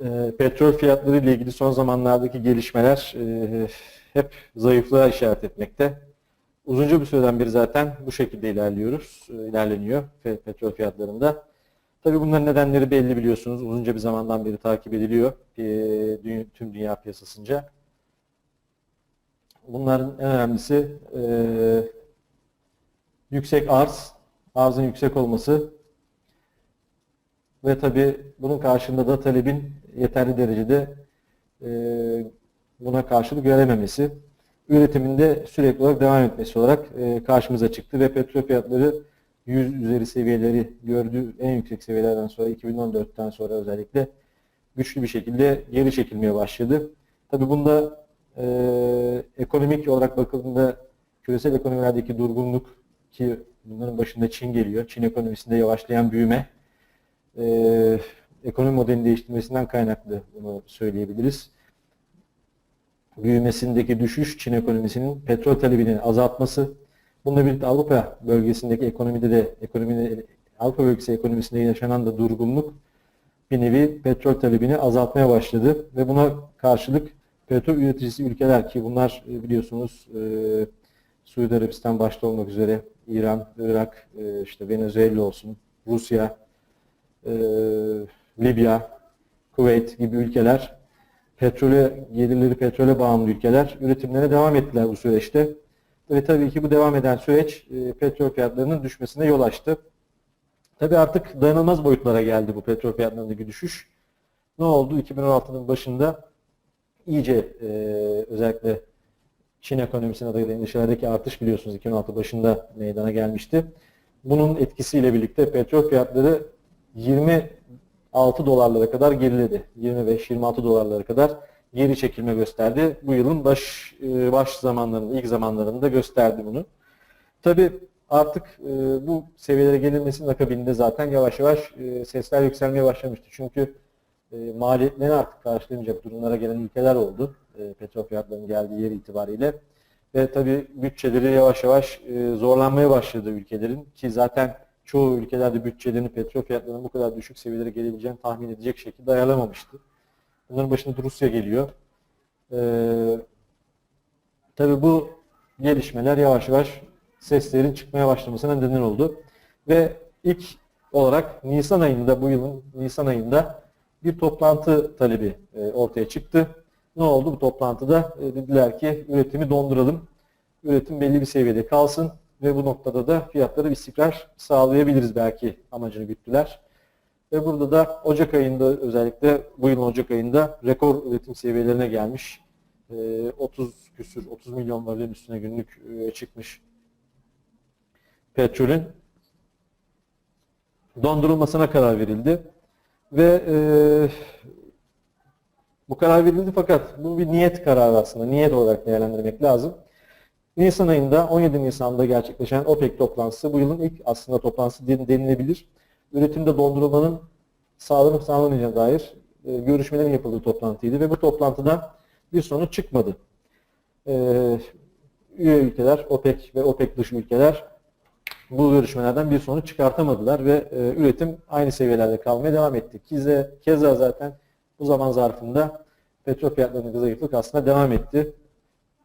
E, petrol fiyatları ile ilgili son zamanlardaki gelişmeler e, hep zayıflığa işaret etmekte. Uzunca bir süreden beri zaten bu şekilde ilerliyoruz, e, ilerleniyor petrol fiyatlarında. Tabii bunların nedenleri belli biliyorsunuz. Uzunca bir zamandan beri takip ediliyor e, tüm dünya piyasasınca. Bunların en önemlisi e, yüksek arz, arzın yüksek olması ve tabii bunun karşında da talebin yeterli derecede e, buna karşılık görememesi, üretiminde sürekli olarak devam etmesi olarak e, karşımıza çıktı ve petrol fiyatları 100 üzeri seviyeleri gördüğü en yüksek seviyelerden sonra 2014'ten sonra özellikle güçlü bir şekilde geri çekilmeye başladı. Tabii bunda e, ekonomik olarak bakıldığında küresel ekonomilerdeki durgunluk ki bunların başında Çin geliyor. Çin ekonomisinde yavaşlayan büyüme e, ekonomi modelini değiştirmesinden kaynaklı bunu söyleyebiliriz. Büyümesindeki düşüş Çin ekonomisinin petrol talebini azaltması, bununla birlikte Avrupa bölgesindeki ekonomide de ekonomide Avrupa bölgesi ekonomisinde yaşanan da durgunluk bir nevi petrol talebini azaltmaya başladı ve buna karşılık petrol üreticisi ülkeler ki bunlar e, biliyorsunuz e, Suudi Arabistan başta olmak üzere İran, Irak, e, işte Venezuela olsun, Rusya, e, Libya, Kuveyt gibi ülkeler petrole, gelirleri petrole bağımlı ülkeler üretimlerine devam ettiler bu süreçte. Ve tabii ki bu devam eden süreç e, petrol fiyatlarının düşmesine yol açtı. Tabii artık dayanılmaz boyutlara geldi bu petrol fiyatlarındaki düşüş. Ne oldu? 2016'nın başında iyice e, özellikle Çin ekonomisine dayalı endişelerdeki artış biliyorsunuz 2016 başında meydana gelmişti. Bunun etkisiyle birlikte petrol fiyatları 26 dolarlara kadar geriledi. 25-26 dolarlara kadar geri çekilme gösterdi. Bu yılın baş e, baş zamanlarında, ilk zamanlarında gösterdi bunu. Tabii artık e, bu seviyelere gelinmesinin akabinde zaten yavaş yavaş e, sesler yükselmeye başlamıştı. Çünkü maliyetlerini artık karşılayamayacak durumlara gelen ülkeler oldu. Petrol fiyatlarının geldiği yer itibariyle. Ve tabii bütçeleri yavaş yavaş zorlanmaya başladı ülkelerin ki zaten çoğu ülkelerde bütçelerini petrol fiyatlarının bu kadar düşük seviyelere gelebileceğini tahmin edecek şekilde ayarlamamıştı. Bunların başında da Rusya geliyor. Ee, tabii bu gelişmeler yavaş yavaş seslerin çıkmaya başlamasına neden oldu. Ve ilk olarak Nisan ayında, bu yılın Nisan ayında bir toplantı talebi e, ortaya çıktı. Ne oldu bu toplantıda? E, dediler ki üretimi donduralım. Üretim belli bir seviyede kalsın ve bu noktada da fiyatlara istikrar sağlayabiliriz belki amacını güttüler. Ve burada da Ocak ayında özellikle bu yılın Ocak ayında rekor üretim seviyelerine gelmiş. E, 30 küsür, 30 milyon varilin üstüne günlük e, çıkmış petrolün dondurulmasına karar verildi. Ve e, bu karar verildi fakat bu bir niyet kararı aslında. Niyet olarak değerlendirmek lazım. Nisan ayında 17 Nisan'da gerçekleşen OPEC toplantısı bu yılın ilk aslında toplantısı den- denilebilir. Üretimde dondurulmanın sağlanıp sağlanmayacağına dair e, görüşmelerin yapıldığı toplantıydı ve bu toplantıda bir sonuç çıkmadı. E, üye ülkeler, OPEC ve OPEC dışı ülkeler bu görüşmelerden bir sonuç çıkartamadılar ve e, üretim aynı seviyelerde kalmaya devam etti. Keza, keza zaten bu zaman zarfında petrol fiyatlarının zayıflık aslında devam etti.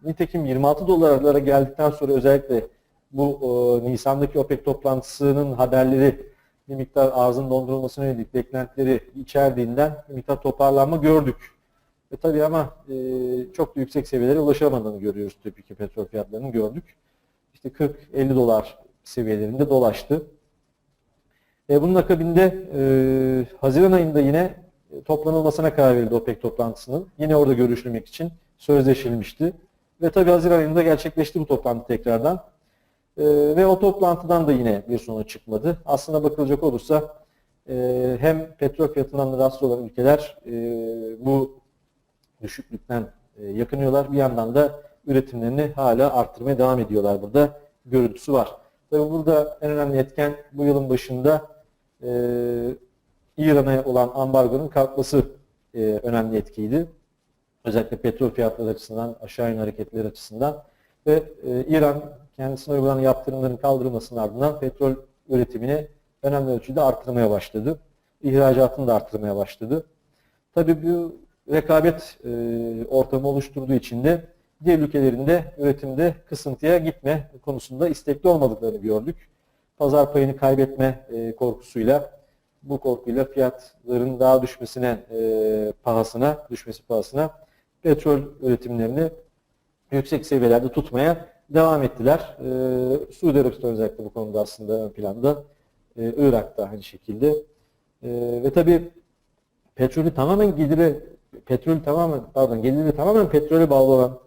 Nitekim 26 dolarlara geldikten sonra özellikle bu e, Nisan'daki OPEC toplantısının haberleri bir miktar arzın dondurulmasına yönelik beklentileri içerdiğinden bir miktar toparlanma gördük. E tabii ama e, çok da yüksek seviyelere ulaşamadığını görüyoruz tabii ki petrol fiyatlarının gördük. İşte 40-50 dolar seviyelerinde dolaştı. E, bunun akabinde e, Haziran ayında yine e, toplanılmasına karar verildi OPEC toplantısının. Yine orada görüşülmek için sözleşilmişti. Ve tabii Haziran ayında gerçekleşti bu toplantı tekrardan. E, ve o toplantıdan da yine bir sonuç çıkmadı. Aslına bakılacak olursa e, hem petrol fiyatından rahatsız olan ülkeler e, bu düşüklükten e, yakınıyorlar. Bir yandan da üretimlerini hala arttırmaya devam ediyorlar burada. Görüntüsü var. Tabii burada en önemli etken bu yılın başında e, İran'a olan ambargonun kalkması önemli etkiydi. Özellikle petrol fiyatları açısından, aşağı yönlü hareketler açısından ve e, İran kendisine uygulanan yaptırımların kaldırılmasının ardından petrol üretimini önemli ölçüde arttırmaya başladı. İhracatını da arttırmaya başladı. Tabii bu rekabet e, ortamı oluşturduğu için de diğer ülkelerin de üretimde kısıntıya gitme konusunda istekli olmadıklarını gördük. Pazar payını kaybetme e, korkusuyla bu korkuyla fiyatların daha düşmesine e, pahasına düşmesi pahasına petrol üretimlerini yüksek seviyelerde tutmaya devam ettiler. E, Suudi Arabistan özellikle bu konuda aslında ön planda. E, Irak'ta aynı şekilde. E, ve tabii petrolü tamamen geliri petrolü tamamen pardon geliri tamamen petrole bağlı olan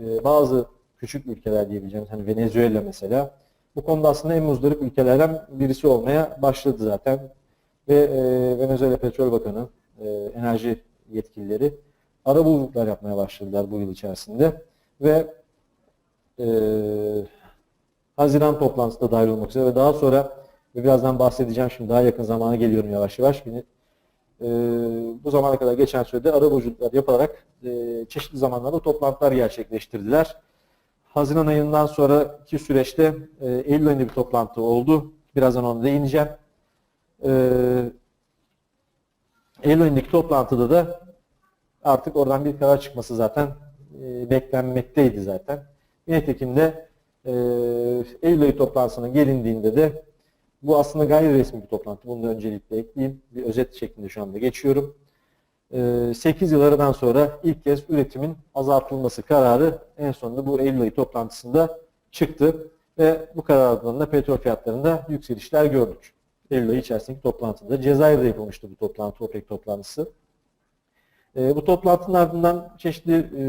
e, bazı küçük ülkeler diyebileceğimiz hani Venezuela mesela bu konuda aslında en muzdarip ülkelerden birisi olmaya başladı zaten ve e, Venezuela Petrol Bakanı e, enerji yetkilileri ara buluculuklar yapmaya başladılar bu yıl içerisinde ve e, Haziran toplantısında dahil olmak üzere ve daha sonra ve birazdan bahsedeceğim şimdi daha yakın zamana geliyorum yavaş yavaş. Beni, e, bu zamana kadar geçen sürede ara buluculuklar yaparak e, çeşitli zamanlarda toplantılar gerçekleştirdiler. Haziran ayından sonraki süreçte e, Eylül ayında bir toplantı oldu. Birazdan ona değineceğim. E, Eylül ayındaki toplantıda da artık oradan bir karar çıkması zaten e, beklenmekteydi zaten. Nitekim de e, Eylül ayı toplantısına gelindiğinde de bu aslında gayri resmi bir toplantı. Bunu öncelikle ekleyeyim. Bir özet şeklinde şu anda geçiyorum. E, 8 yıl aradan sonra ilk kez üretimin azaltılması kararı en sonunda bu Eylül ayı toplantısında çıktı. Ve bu karardan da petrol fiyatlarında yükselişler gördük. Eylül ayı içerisindeki toplantıda. Cezayir'de yapılmıştı bu toplantı, OPEC toplantısı. E, bu toplantının ardından çeşitli e,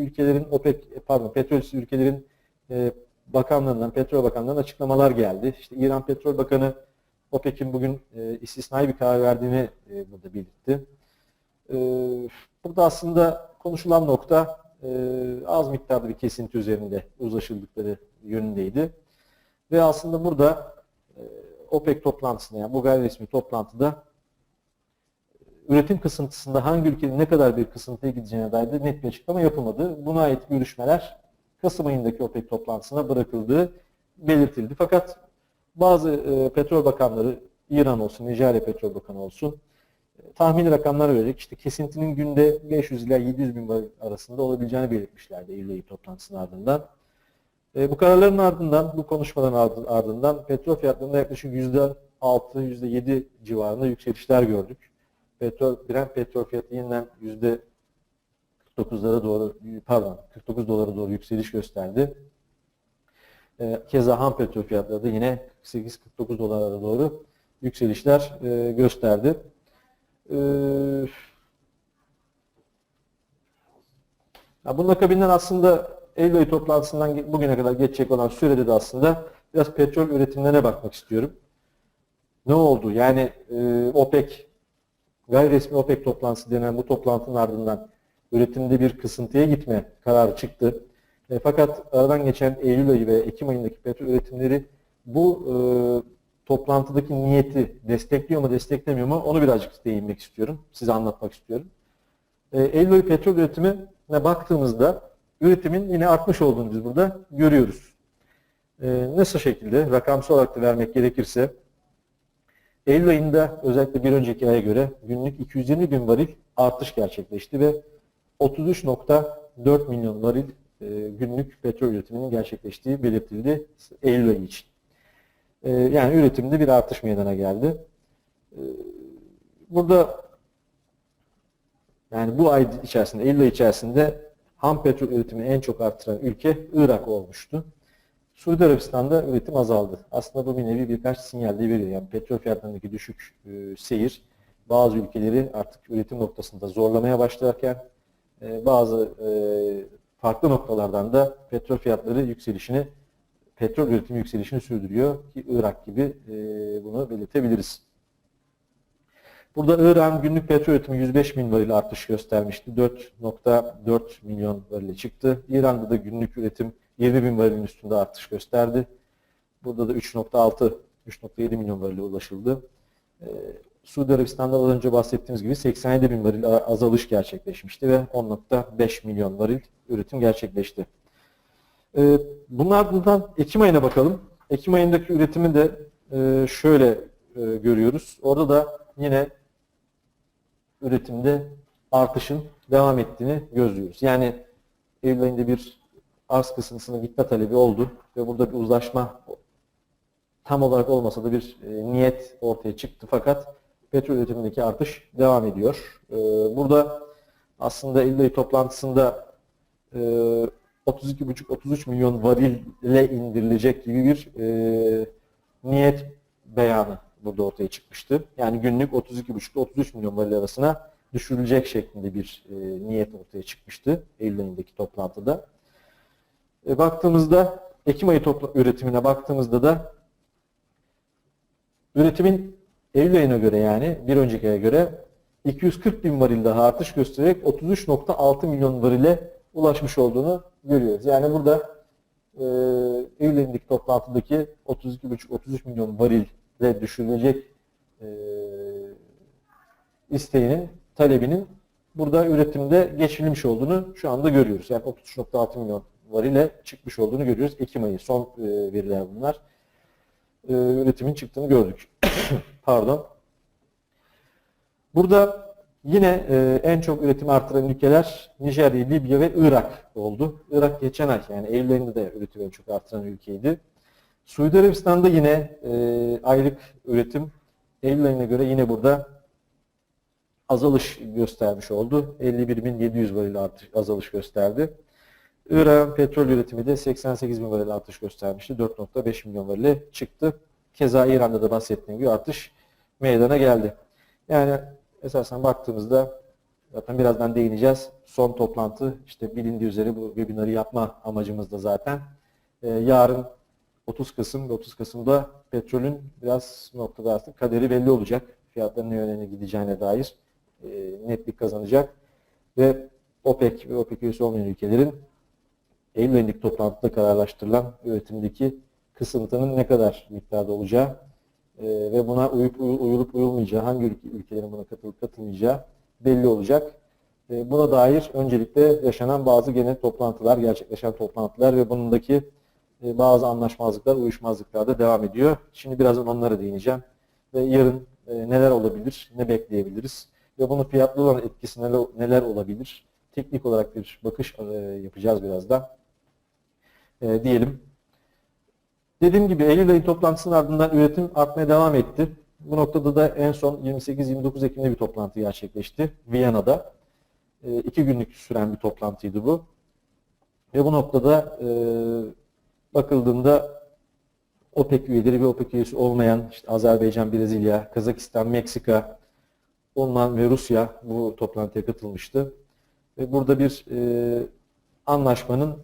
ülkelerin OPEC, pardon petrolsüz ülkelerin e, bakanlarından, petrol bakanlarından açıklamalar geldi. İşte İran Petrol Bakanı OPEC'in bugün e, istisnai bir karar verdiğini e, burada belirtti. E, burada aslında konuşulan nokta e, az miktarda bir kesinti üzerinde uzlaşıldıkları yönündeydi. Ve aslında burada e, OPEC toplantısında yani bu gayri resmi toplantıda üretim kısıntısında hangi ülkenin ne kadar bir kısıntıya gideceğine dair de net bir açıklama yapılmadı. Buna ait görüşmeler Kasım ayındaki OPEC toplantısına bırakıldığı belirtildi. Fakat bazı e, petrol bakanları, İran olsun, Nijerya Petrol Bakanı olsun, e, tahmini rakamlar vererek işte kesintinin günde 500 ila 700 bin varil arasında olabileceğini belirtmişlerdi Eylül ayı toplantısının ardından. E, bu kararların ardından, bu konuşmaların ardından petrol fiyatlarında yaklaşık %6, %7 civarında yükselişler gördük. Petrol, Brent petrol fiyatı yeniden %49'lara doğru, pardon 49 dolara doğru yükseliş gösterdi. E, keza ham petrol fiyatları da yine 48-49 dolara doğru yükselişler e, gösterdi. E, bunun akabinden aslında Eylül ayı toplantısından bugüne kadar geçecek olan sürede de aslında biraz petrol üretimlerine bakmak istiyorum. Ne oldu? Yani e, OPEC, gayri resmi OPEC toplantısı denen bu toplantının ardından üretimde bir kısıntıya gitme kararı çıktı. E, fakat aradan geçen Eylül ayı ve Ekim ayındaki petrol üretimleri bu e, toplantıdaki niyeti destekliyor mu desteklemiyor mu onu birazcık değinmek istiyorum. Size anlatmak istiyorum. E, Eylül ayı petrol üretimine baktığımızda üretimin yine artmış olduğunu biz burada görüyoruz. E, nasıl şekilde? Rakamsal olarak da vermek gerekirse Eylül ayında özellikle bir önceki aya göre günlük 220 bin varil artış gerçekleşti ve 33.4 milyon varil e, günlük petrol üretiminin gerçekleştiği belirtildi Eylül ayı için. E, yani üretimde bir artış meydana geldi. E, burada yani bu ay içerisinde, Eylül ayı içerisinde ham petrol üretimini en çok artıran ülke Irak olmuştu. Suudi Arabistan'da üretim azaldı. Aslında bu bir nevi birkaç sinyal de veriyor. Yani petrol fiyatlarındaki düşük e, seyir bazı ülkeleri artık üretim noktasında zorlamaya başlarken e, bazı e, farklı noktalardan da petrol fiyatları yükselişini, petrol üretimi yükselişini sürdürüyor ki Irak gibi e, bunu belirtebiliriz. Burada İran günlük petrol üretimi 105 bin varil artış göstermişti. 4.4 milyon varile çıktı. İran'da da günlük üretim 20 bin varilin üstünde artış gösterdi. Burada da 3.6 3.7 milyon varile ulaşıldı. Ee, Suudi Arabistan'da az önce bahsettiğimiz gibi 87 bin varil azalış gerçekleşmişti ve 10.5 milyon varil üretim gerçekleşti. Ee, bunun Ekim ayına bakalım. Ekim ayındaki üretimi de e, şöyle e, görüyoruz. Orada da yine üretimde artışın devam ettiğini gözlüyoruz. Yani Eylül ayında bir arz kısıntısına gitme talebi oldu ve burada bir uzlaşma tam olarak olmasa da bir e, niyet ortaya çıktı. Fakat petrol üretimindeki artış devam ediyor. E, burada aslında Eylül ayı toplantısında e, 32,5-33 milyon varille indirilecek gibi bir e, niyet beyanı burada ortaya çıkmıştı. Yani günlük 32,5-33 milyon varil arasına düşürülecek şeklinde bir e, niyet ortaya çıkmıştı Eylül toplantıda. E, baktığımızda Ekim ayı topla, üretimine baktığımızda da üretimin Eylül ayına göre yani bir önceki aya göre 240 bin varil daha artış göstererek 33.6 milyon varile ulaşmış olduğunu görüyoruz. Yani burada e, Eylül ayındaki toplantıdaki 32,5-33 milyon varille düşürülecek e, isteğinin, talebinin burada üretimde geçirilmiş olduğunu şu anda görüyoruz. Yani 33.6 milyon varile çıkmış olduğunu görüyoruz. Ekim ayı son e, veriler bunlar. E, üretimin çıktığını gördük. Pardon. Burada yine e, en çok üretim artıran ülkeler Nijerya, Libya ve Irak oldu. Irak geçen ay yani Eylül ayında da üretimi en çok artıran ülkeydi. Suudi Arabistan'da yine aylık üretim Eylül ayına göre yine burada azalış göstermiş oldu. 51.700 varil artış, azalış gösterdi. Irak'ın petrol üretimi de 88 bin varil artış göstermişti. 4.5 milyon varile çıktı. Keza İran'da da bahsettiğim gibi artış meydana geldi. Yani esasen baktığımızda zaten birazdan değineceğiz. Son toplantı işte bilindiği üzere bu webinarı yapma amacımız da zaten. Ee, yarın 30 Kasım ve 30 Kasım'da petrolün biraz noktada artık kaderi belli olacak. Fiyatların ne yöne gideceğine dair e, netlik kazanacak. Ve OPEC ve OPEC üyesi olmayan ülkelerin Eylül toplantıda kararlaştırılan üretimdeki kısıntının ne kadar miktarda olacağı e, ve buna uyup uyulup uyulmayacağı, hangi ülke, ülkelerin buna katılıp katılmayacağı belli olacak. E, buna dair öncelikle yaşanan bazı genel toplantılar, gerçekleşen toplantılar ve bunundaki e, bazı anlaşmazlıklar, uyuşmazlıklar da devam ediyor. Şimdi birazdan onlara değineceğim. Ve yarın e, neler olabilir, ne bekleyebiliriz ve bunun fiyatlı olan etkisi neler, neler olabilir? Teknik olarak bir bakış e, yapacağız birazdan. E, diyelim. Dediğim gibi Eylül ayı toplantısının ardından üretim artmaya devam etti. Bu noktada da en son 28-29 Ekim'de bir toplantı gerçekleşti. Viyana'da. E, iki günlük süren bir toplantıydı bu. Ve bu noktada e, bakıldığında OPEC üyeleri ve OPEC üyesi olmayan işte Azerbaycan, Brezilya, Kazakistan, Meksika, Ondan ve Rusya bu toplantıya katılmıştı. Ve burada bir e, anlaşmanın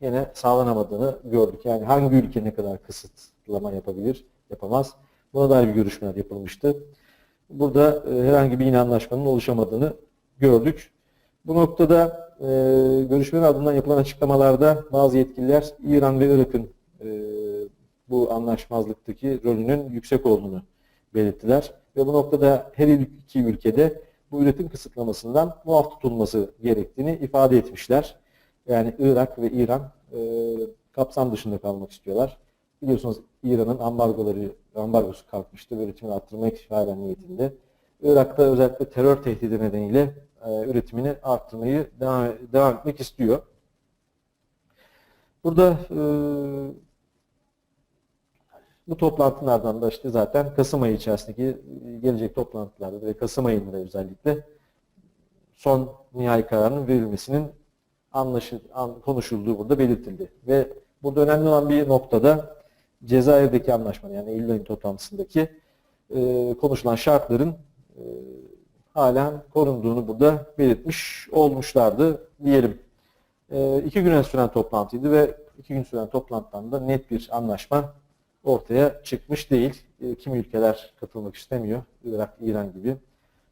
yine sağlanamadığını gördük. Yani hangi ülke ne kadar kısıtlama yapabilir, yapamaz. Buna dair bir görüşmeler yapılmıştı. Burada e, herhangi bir yine anlaşmanın oluşamadığını gördük. Bu noktada e, görüşmenin ardından yapılan açıklamalarda bazı yetkililer İran ve Irak'ın e, bu anlaşmazlıktaki rolünün yüksek olduğunu belirttiler. Ve bu noktada her iki ülkede bu üretim kısıtlamasından muaf tutulması gerektiğini ifade etmişler. Yani Irak ve İran e, kapsam dışında kalmak istiyorlar. Biliyorsunuz İran'ın ambargoları, ambargosu kalkmıştı ve üretimini arttırmak halen niyetinde. Irak'ta özellikle terör tehdidi nedeniyle e, üretimini arttırmayı devam, devam etmek istiyor. Burada e, bu toplantılardan da işte zaten Kasım ayı içerisindeki gelecek toplantılarda ve Kasım ayında özellikle son nihai kararının verilmesinin anlaşıl, an, konuşulduğu burada belirtildi. Ve burada önemli olan bir noktada Cezayir'deki anlaşmanın yani Eylül toplantısındaki e, konuşulan şartların e, halen korunduğunu burada belirtmiş olmuşlardı diyelim. E, iki güne süren toplantıydı ve iki gün süren toplantıdan da net bir anlaşma ortaya çıkmış değil. E, kimi ülkeler katılmak istemiyor. Irak, İran gibi.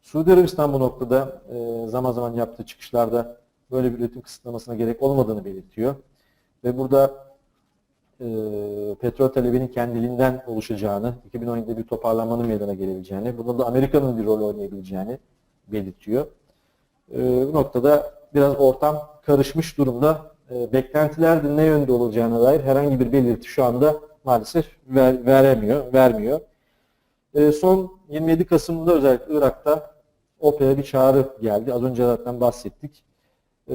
Suudi Arabistan bu noktada e, zaman zaman yaptığı çıkışlarda böyle bir üretim kısıtlamasına gerek olmadığını belirtiyor. Ve burada e, petrol talebinin kendiliğinden oluşacağını, 2017'de bir toparlanmanın meydana gelebileceğini, bunda da Amerika'nın bir rol oynayabileceğini belirtiyor. E, bu noktada biraz ortam karışmış durumda. E, beklentiler de ne yönde olacağına dair herhangi bir belirti şu anda maalesef ver, veremiyor, vermiyor. E, son 27 Kasım'da özellikle Irak'ta OPEC'e bir çağrı geldi. Az önce zaten bahsettik. Ee,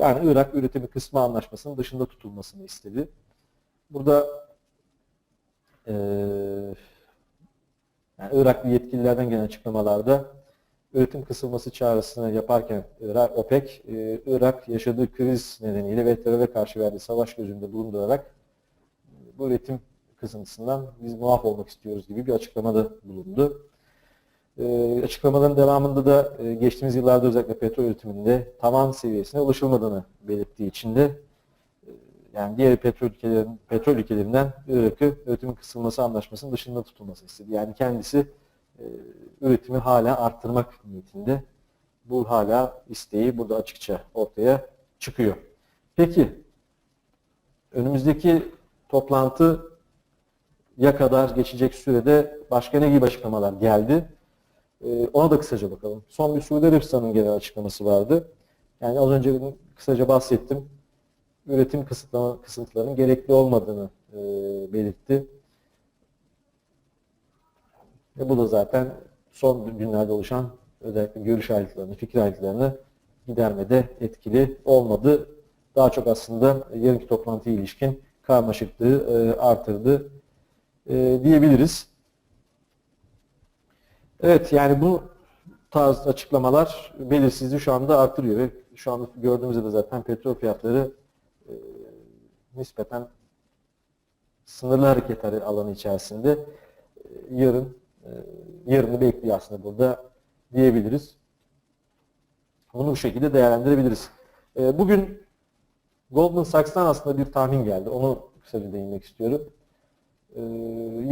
yani Irak üretimi kısmı anlaşmasının dışında tutulmasını istedi. Burada eee yani Iraklı yetkililerden gelen açıklamalarda üretim kısılması çağrısını yaparken OPEC, e, Irak yaşadığı kriz nedeniyle ve teröre karşı verdiği savaş gözünde bulundurarak bu üretim kısıntısından biz muaf olmak istiyoruz gibi bir açıklamada bulundu. E, açıklamaların devamında da e, geçtiğimiz yıllarda özellikle petrol üretiminde tavan seviyesine ulaşılmadığını belirttiği için de e, yani diğer petrol ülkelerin petrol ülkelerinden Irak'ı üretimin kısılması anlaşmasının dışında tutulması istedi. Yani kendisi e, üretimi hala arttırmak niyetinde. Bu hala isteği burada açıkça ortaya çıkıyor. Peki önümüzdeki toplantı ya kadar geçecek sürede başka ne gibi açıklamalar geldi? Ee, ona da kısaca bakalım. Son bir Suudi Arabistan'ın genel açıklaması vardı. Yani az önce kısaca bahsettim. Üretim kısıtlama, kısıntılarının gerekli olmadığını e, belirtti. Ve bu da zaten son günlerde oluşan özellikle görüş ayrılıklarını, fikir ayrılıklarını gidermede etkili olmadı. Daha çok aslında yarınki toplantıya ilişkin karmaşıklığı e, artırdı e, diyebiliriz. Evet yani bu tarz açıklamalar belirsizliği şu anda artırıyor ve şu anda gördüğümüzde de zaten petrol fiyatları e, nispeten sınırlı hareket alanı içerisinde e, yarın e, yarını bekliyor aslında burada diyebiliriz. Bunu bu şekilde değerlendirebiliriz. E, bugün Goldman Sachs'tan aslında bir tahmin geldi. Onu kısaca değinmek istiyorum. E,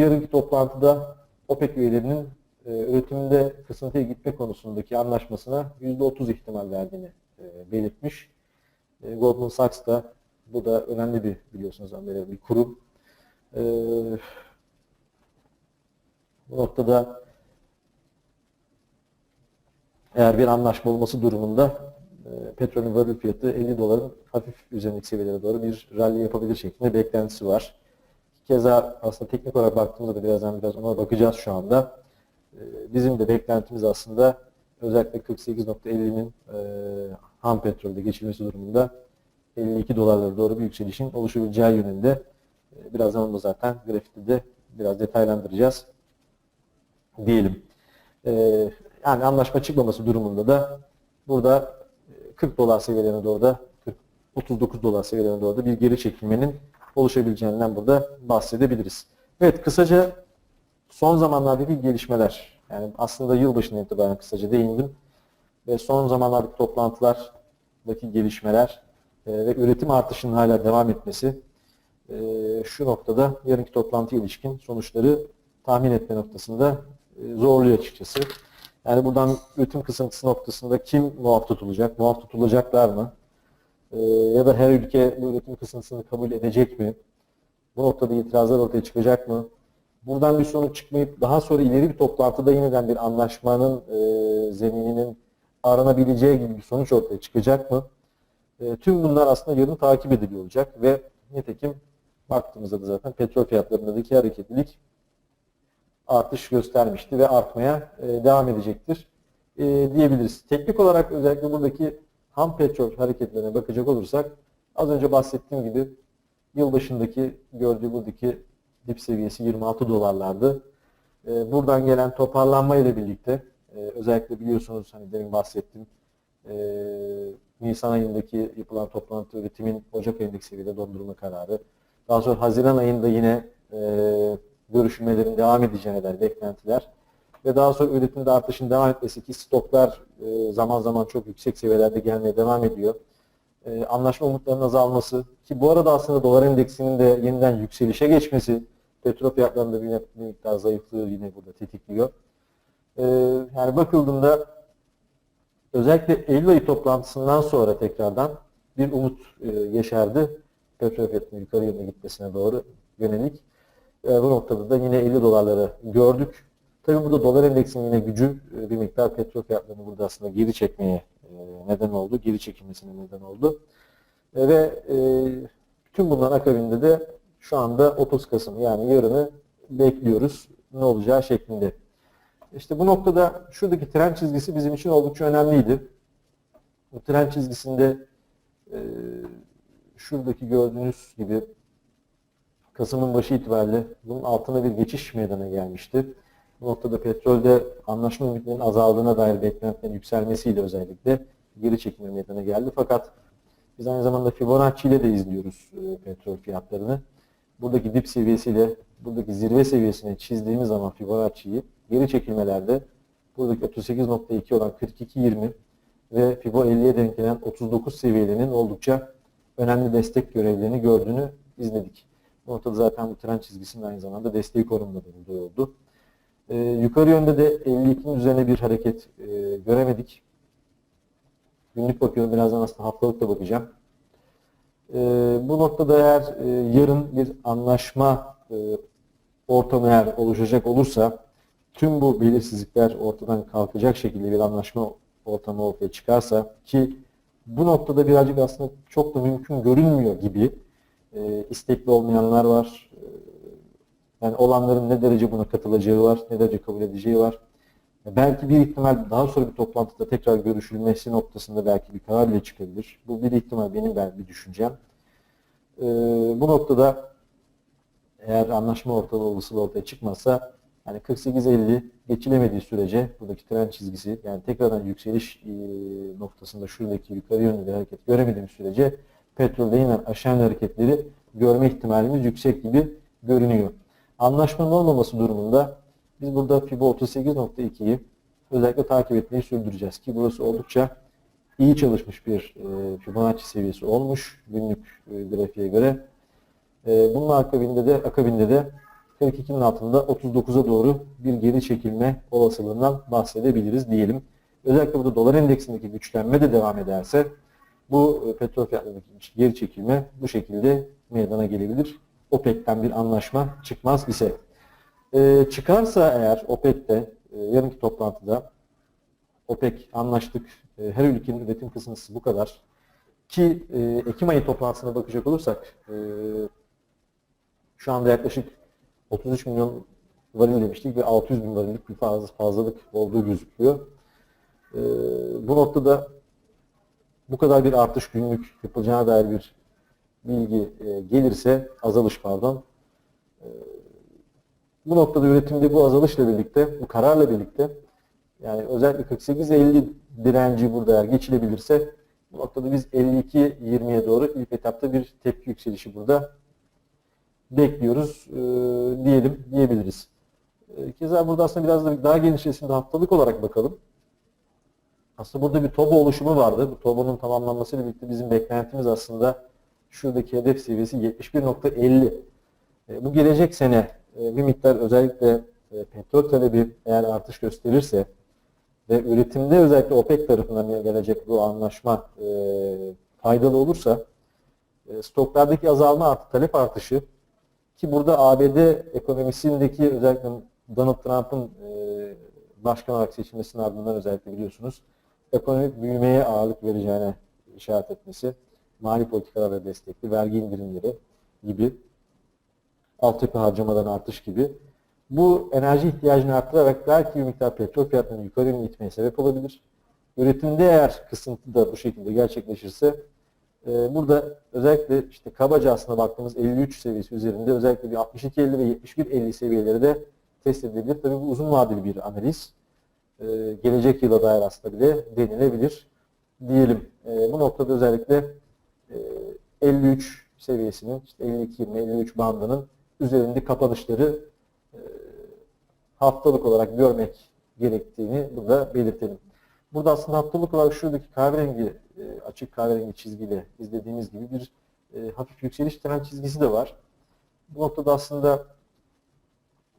yarınki toplantıda OPEC üyelerinin e, üretiminde kısıntıya gitme konusundaki anlaşmasına %30 ihtimal verdiğini e, belirtmiş. E, Goldman Sachs da bu da önemli bir biliyorsunuz böyle bir kurum. E, bu noktada eğer bir anlaşma olması durumunda petrolün varil fiyatı 50 doların hafif üzerindeki seviyelere doğru bir rally yapabilir şeklinde beklentisi var. Keza aslında teknik olarak baktığımızda da birazdan biraz ona bakacağız şu anda. E, bizim de beklentimiz aslında özellikle 48.50'nin e, ham petrolde geçilmesi durumunda 52 dolarlara doğru bir yükselişin oluşabileceği yönünde. E, birazdan onu zaten grafikte de biraz detaylandıracağız diyelim. E, yani anlaşma çıkmaması durumunda da burada 40 dolar seviyelerine doğru da 40, 39 dolar seviyelerine doğru da bir geri çekilmenin oluşabileceğinden burada bahsedebiliriz. Evet kısaca son zamanlardaki gelişmeler yani aslında yılbaşından itibaren kısaca değindim ve son zamanlardaki toplantılardaki gelişmeler e, ve üretim artışının hala devam etmesi e, şu noktada yarınki toplantıya ilişkin sonuçları tahmin etme noktasında e, zorluyor açıkçası. Yani buradan üretim kısıntısı noktasında kim muaf tutulacak, muaf tutulacaklar mı? Ee, ya da her ülke bu üretim kısıntısını kabul edecek mi? Bu noktada itirazlar ortaya çıkacak mı? Buradan bir sonuç çıkmayıp daha sonra ileri bir toplantıda yeniden bir anlaşmanın e, zemininin aranabileceği gibi bir sonuç ortaya çıkacak mı? E, tüm bunlar aslında yarın takip ediliyor olacak ve nitekim baktığımızda da zaten petrol fiyatlarındaki hareketlilik artış göstermişti ve artmaya e, devam edecektir e, diyebiliriz. Teknik olarak özellikle buradaki ham petrol hareketlerine bakacak olursak az önce bahsettiğim gibi yılbaşındaki gördüğü buradaki dip seviyesi 26 dolarlardı. E, buradan gelen toparlanma ile birlikte özellikle biliyorsunuz hani demin bahsettim Nisan ayındaki yapılan toplantı üretimin Ocak ayındaki seviyede dondurma kararı. Daha sonra Haziran ayında yine görüşmelerin devam edeceğine dair beklentiler ve daha sonra üretimde artışın devam etmesi ki stoklar e, zaman zaman çok yüksek seviyelerde gelmeye devam ediyor. E, anlaşma umutlarının azalması ki bu arada aslında dolar endeksinin de yeniden yükselişe geçmesi petrol fiyatlarında bir, miktar zayıflığı yine burada tetikliyor. E, yani bakıldığında özellikle Eylül ayı toplantısından sonra tekrardan bir umut yeşerdi. Petrol fiyatının yukarı yönde gitmesine doğru yönelik. E, bu noktada da yine 50 dolarları gördük. Tabi burada dolar endeksinin yine gücü e, bir miktar petrol fiyatlarını burada aslında geri çekmeye e, neden oldu. Geri çekilmesine neden oldu. Ve bütün bunların akabinde de şu anda 30 Kasım yani yarını bekliyoruz ne olacağı şeklinde. İşte bu noktada şuradaki trend çizgisi bizim için oldukça önemliydi. Bu trend çizgisinde e, şuradaki gördüğünüz gibi Kasım'ın başı itibariyle bunun altına bir geçiş meydana gelmişti. Bu noktada petrolde anlaşma ümitlerinin azaldığına dair beklentilerin yükselmesiyle özellikle geri çekilme meydana geldi. Fakat biz aynı zamanda Fibonacci ile de izliyoruz e, petrol fiyatlarını. Buradaki dip seviyesiyle buradaki zirve seviyesini çizdiğimiz zaman Fibonacci'yi geri çekilmelerde buradaki 38.2 olan 42.20 ve Fibo 50'ye denk gelen 39 seviyelerinin oldukça önemli destek görevlerini gördüğünü izledik. Bu noktada zaten bu trend çizgisinin aynı zamanda desteği konumunda bulunduğu oldu. Ee, yukarı yönde de 52'nin üzerine bir hareket e, göremedik. Günlük bakıyorum birazdan aslında haftalık da bakacağım. Ee, bu noktada eğer e, yarın bir anlaşma e, ortamı eğer oluşacak olursa tüm bu belirsizlikler ortadan kalkacak şekilde bir anlaşma ortamı ortaya çıkarsa ki bu noktada birazcık aslında çok da mümkün görünmüyor gibi e, istekli olmayanlar var. E, yani olanların ne derece buna katılacağı var, ne derece kabul edeceği var. Belki bir ihtimal daha sonra bir toplantıda tekrar görüşülmesi noktasında belki bir karar bile çıkabilir. Bu bir ihtimal benim ben bir düşüncem. E, bu noktada eğer anlaşma ortalığı olasılığı ortaya çıkmazsa yani 48-50 geçilemediği sürece buradaki trend çizgisi yani tekrardan yükseliş e, noktasında şuradaki yukarı yönlü bir hareket göremediğimiz sürece petrolde yine yönlü hareketleri görme ihtimalimiz yüksek gibi görünüyor. Anlaşmanın olmaması durumunda biz burada FIBO 38.2'yi özellikle takip etmeyi sürdüreceğiz ki burası oldukça iyi çalışmış bir e, Fibonacci seviyesi olmuş günlük e, grafiğe göre. E, bunun akabinde de akabinde de 42'nin altında 39'a doğru bir geri çekilme olasılığından bahsedebiliriz diyelim. Özellikle burada dolar endeksindeki güçlenme de devam ederse bu e, petrol fiyatlarındaki geri çekilme bu şekilde meydana gelebilir. OPEC'ten bir anlaşma çıkmaz ise. E, çıkarsa eğer OPEC'te e, yarınki toplantıda OPEC anlaştık, e, her ülkenin üretim kısıntısı bu kadar ki e, Ekim ayı toplantısına bakacak olursak e, şu anda yaklaşık 33 milyon varil demiştik ve 600 bin varillik bir fazla, fazlalık olduğu gözüküyor. Ee, bu noktada bu kadar bir artış günlük yapılacağına dair bir bilgi e, gelirse, azalış pardon, e, bu noktada üretimde bu azalışla birlikte, bu kararla birlikte yani özellikle 48-50 direnci burada geçilebilirse bu noktada biz 52-20'ye doğru ilk etapta bir tepki yükselişi burada bekliyoruz e, diyelim diyebiliriz. E, keza burada aslında biraz da daha geniş resimde haftalık olarak bakalım. Aslında burada bir TOBO oluşumu vardı. Bu TOBO'nun tamamlanmasıyla birlikte bizim beklentimiz aslında şuradaki hedef seviyesi 71.50. E, bu gelecek sene bir miktar özellikle e, petrol talebi eğer artış gösterirse ve üretimde özellikle OPEC tarafından gelecek bu anlaşma e, faydalı olursa e, stoklardaki azalma artı talep artışı ki burada ABD ekonomisindeki özellikle Donald Trump'ın e, başkan olarak seçilmesinin ardından özellikle biliyorsunuz ekonomik büyümeye ağırlık vereceğine işaret etmesi, mali politikalarla destekli, vergi indirimleri gibi, altyapı harcamadan artış gibi bu enerji ihtiyacını arttırarak belki bir miktar petrol fiyatlarını yukarı yönlü itmeye sebep olabilir. Üretimde eğer kısıntı da bu şekilde gerçekleşirse ee, burada özellikle işte kabaca aslında baktığımız 53 seviyesi üzerinde özellikle bir 62-50 ve 71-50 seviyeleri de test edilebilir. Tabii bu uzun vadeli bir analiz. Ee, gelecek yıla dair aslında bile denilebilir diyelim. Ee, bu noktada özellikle e, 53 seviyesinin işte 52-20-53 bandının üzerinde kapanışları e, haftalık olarak görmek gerektiğini burada belirtelim. Burada aslında haftalık olarak şuradaki kahverengi e, açık kahverengi çizgiyle izlediğimiz gibi bir e, hafif yükseliş trend çizgisi de var. Bu noktada aslında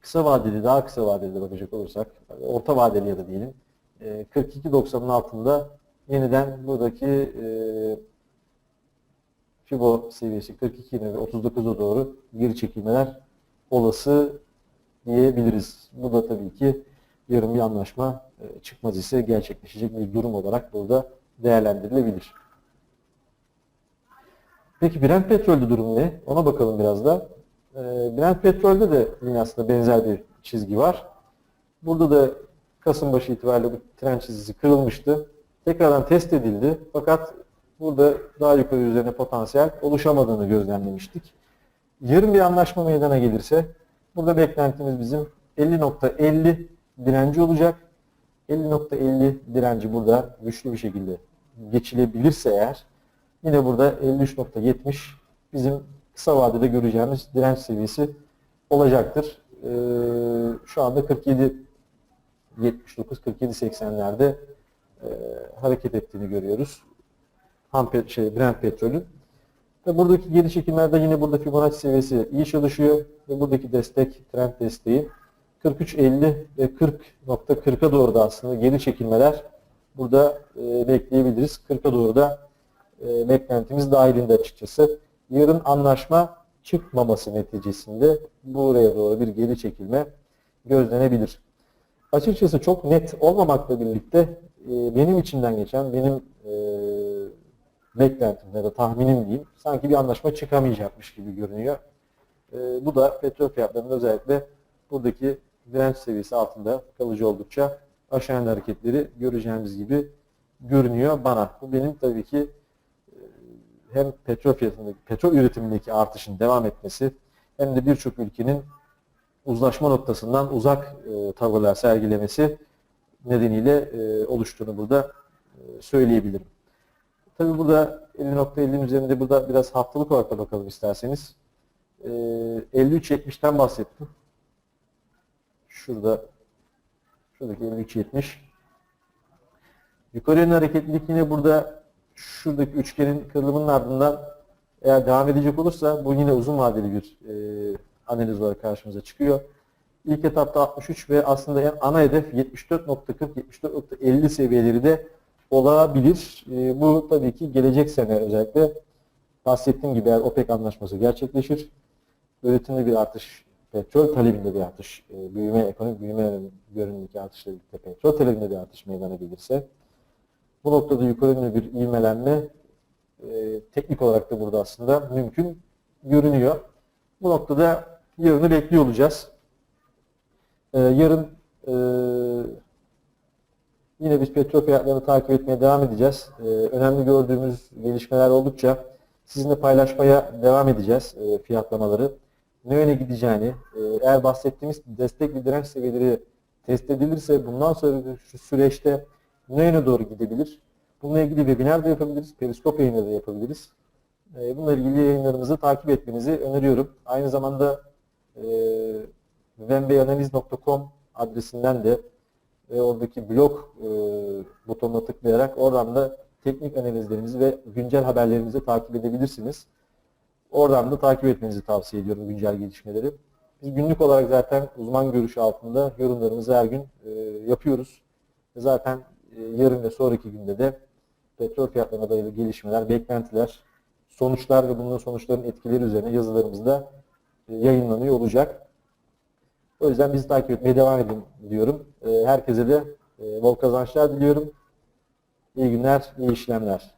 kısa vadeli, daha kısa vadeli bakacak olursak, orta vadeli ya da diyelim, e, 42.90'ın altında yeniden buradaki Fibo seviyesi 42 ve 39'a doğru geri çekilmeler olası diyebiliriz. Bu da tabii ki yarın bir anlaşma e, çıkmaz ise gerçekleşecek bir durum olarak burada değerlendirilebilir. Peki Brent petrolde durum ne? Ona bakalım biraz da. Ee, Brent petrolde de yine aslında benzer bir çizgi var. Burada da Kasım başı itibariyle bu trend çizgisi kırılmıştı. Tekrardan test edildi. Fakat burada daha yukarı üzerine potansiyel oluşamadığını gözlemlemiştik. Yarın bir anlaşma meydana gelirse burada beklentimiz bizim 50.50 direnci olacak. 50.50 direnci burada güçlü bir şekilde geçilebilirse eğer yine burada 53.70 bizim kısa vadede göreceğimiz direnç seviyesi olacaktır. Ee, şu anda 47 79 47 80'lerde e, hareket ettiğini görüyoruz. Ham pet, şey Brent petrolün. Ve buradaki geri çekimlerde yine burada Fibonacci seviyesi iyi çalışıyor ve buradaki destek trend desteği 43.50 ve 40.40'a doğru da aslında geri çekilmeler burada e, bekleyebiliriz. 40'a doğru da e, beklentimiz dahilinde açıkçası. Yarın anlaşma çıkmaması neticesinde buraya doğru bir geri çekilme gözlenebilir. Açıkçası çok net olmamakla birlikte e, benim içinden geçen, benim e, beklentim ya da tahminim diyeyim, sanki bir anlaşma çıkamayacakmış gibi görünüyor. E, bu da petrol fiyatlarının özellikle buradaki direnç seviyesi altında kalıcı oldukça aşağı yönlü hareketleri göreceğimiz gibi görünüyor bana. Bu benim tabii ki e, hem petrol fiyatındaki, petrol üretimindeki artışın devam etmesi hem de birçok ülkenin uzlaşma noktasından uzak e, tavırlar sergilemesi nedeniyle e, oluştuğunu burada e, söyleyebilirim. Tabii burada 50.50'nin üzerinde burada biraz haftalık olarak da bakalım isterseniz. E, 53.70'ten bahsettim. Şurada şuradaki 53.70. Yukarı yönlü hareketlilik yine burada şuradaki üçgenin kırılımının ardından eğer devam edecek olursa bu yine uzun vadeli bir e, analiz olarak karşımıza çıkıyor. İlk etapta 63 ve aslında en ana hedef 74.40-74.50 seviyeleri de olabilir. E, bu tabii ki gelecek sene özellikle bahsettiğim gibi eğer OPEC anlaşması gerçekleşir, üretimde bir artış, petrol talebinde bir artış, e, büyüme, ekonomik büyüme görünümündeki artışla birlikte petrol talebinde bir artış meydana gelirse, bu noktada yukarı yönlü bir ivmelenme e, teknik olarak da burada aslında mümkün görünüyor. Bu noktada yarını bekliyor olacağız. Ee, yarın e, yine biz petrol fiyatlarını takip etmeye devam edeceğiz. Ee, önemli gördüğümüz gelişmeler oldukça sizinle paylaşmaya devam edeceğiz e, fiyatlamaları. Ne yöne gideceğini, e, eğer bahsettiğimiz destek ve direnç seviyeleri test edilirse bundan sonra şu süreçte ne yöne doğru gidebilir? Bununla ilgili webinar da yapabiliriz, periskop yayını da yapabiliriz. E, Bununla ilgili yayınlarımızı takip etmenizi öneriyorum. Aynı zamanda e, wembeyanaliz.com adresinden de ve oradaki blog e, butonuna tıklayarak oradan da teknik analizlerimizi ve güncel haberlerimizi takip edebilirsiniz. Oradan da takip etmenizi tavsiye ediyorum güncel gelişmeleri. Biz günlük olarak zaten uzman görüşü altında yorumlarımızı her gün e, yapıyoruz. Zaten e, yarın ve sonraki günde de petrol fiyatlarına dayalı gelişmeler, beklentiler, sonuçlar ve bunların sonuçların etkileri üzerine yazılarımızda e, yayınlanıyor olacak. O yüzden bizi takip etmeye devam edin diyorum. E, Herkese de e, bol kazançlar diliyorum. İyi günler, iyi işlemler.